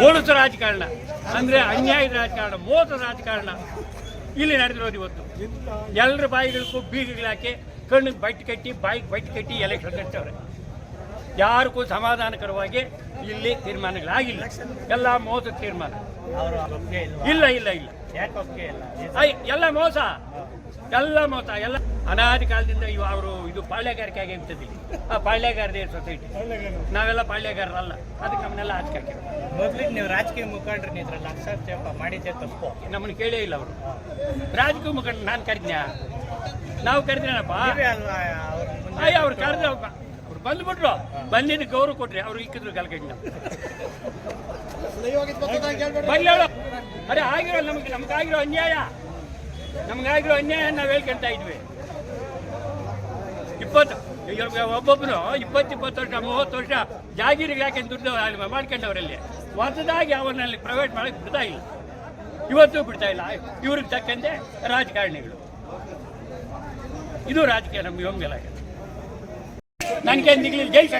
ಬೋಳುಸ ರಾಜಕಾರಣ ಅಂದ್ರೆ ಅನ್ಯಾಯದ ರಾಜಕಾರಣ ಮೋಸದ ರಾಜಕಾರಣ. ಇಲ್ಲಿ ನಡೆದಿರೋದು ಇವತ್ತು. ಎಲ್ಲರ ಬಾಯಿಗಳಿಗೂ ಬೀಗಗಳಾಕಿ ಕಣ್ಣಿಗೆ ಬೈಟ್ ಕಟ್ಟಿ ಬಾಯಿಗೆ ಬೈಟ್ ಕಟ್ಟಿ ಎಲೆಕ್ಷನ್ ನಡೆಸವ್ರೆ ಯಾರಿಗೂ ಸಮಾಧಾನಕರವಾಗಿ ಇಲ್ಲಿ ತೀರ್ಮಾನಗಳಾಗಿಲ್ಲ. ಎಲ್ಲ ಮೋಸ ತೀರ್ಮಾನ. ಇಲ್ಲ ಇಲ್ಲ ಇಲ್ಲ. ಎಲ್ಲ ಮೋಸ. ಎಲ್ಲ ಮೋಸ ಎಲ್ಲ ಅನಾದಿ ಕಾಲದಿಂದ ಇವ ಅವರು ಇದು ಪಾಳ್ಯಗಾರಿಕೆ ಆಗಿ ಇಲ್ಲಿ ಆ ಪಾಳ್ಯಗಾರದೇ ಸೊಸೈಟಿ ನಾವೆಲ್ಲ ಪಾಳ್ಯಗಾರರಲ್ಲ. ಅದಕ್ಕೆ ನಮ್ಮನ್ನೆಲ್ಲ ಆಚೆ ಮೊದಲಿಗೆ ನೀವು ರಾಜಕೀಯ ಮುಖಂಡ್ರಿ ಇದ್ರಲ್ಲಿ ಹಸ್ತಕ್ಷೇಪ ಮಾಡಿದ್ದೆ ತಪ್ಪು. ನಮ್ಮನ್ನು ಕೇಳೇ ಇಲ್ಲ ಅವರು. ರಾಜಕೀಯ ಮುಖಂಡ ನಾನು ಕರೆದ್ನ? ನಾವು ಕರೆದ್ರೇನಪ್ಪ? ಅಯ್ಯ ಅವ್ರು ಕರೆದ್ರೆ ಅವ್ರು ಬಂದ್ಬಿಟ್ರು. ಬಂದಿದ್ದು ಗೌರವ ಕೊಟ್ರಿ. ಅವ್ರು ಇಕ್ಕಿದ್ರು ಬರ್ಲಿ ಹೇಳು ಅರೆ ಆಗಿರೋ ನಮ್ಗೆ ನಮ್ಗಾಗಿರೋ ಅನ್ಯಾಯ. ನಮ್ಗಾಗಿರೋ ಅನ್ಯಾಯ ನಾವು ಹೇಳ್ಕೊಂತ ಇದ್ವಿ. ಇಪ್ಪತ್ತು ಒಬ್ಬೊಬ್ಬರು ಇಪ್ಪತ್ತು ಇಪ್ಪತ್ತು ವರ್ಷ, ಮೂವತ್ತು ವರ್ಷ ಜಾಗೀರಿಗೆ ಯಾಕೆ ದುಡ್ಡು ಅಲ್ಲಿ ಮಾಡ್ಕೊಂಡವರಲ್ಲಿ? ಹೊಸದಾಗಿ ಅವರಲ್ಲಿ ಪ್ರೈವೇಟ್ ಮಾಡೋಕ್ಕೆ ಬಿಡ್ತಾ ಇಲ್ಲ. ಇವತ್ತು ಬಿಡ್ತಾ ಇಲ್ಲ. ಇವ್ರಿಗೆ ತಕ್ಕಂತೆ ರಾಜಕಾರಣಿಗಳು. ಇದು ರಾಜಕೀಯ ನಮ್ಗೆ ಹೋಗಲ್ಲ ನನಗೆ ನಿಗ್ಲಿ ಜೈಲ್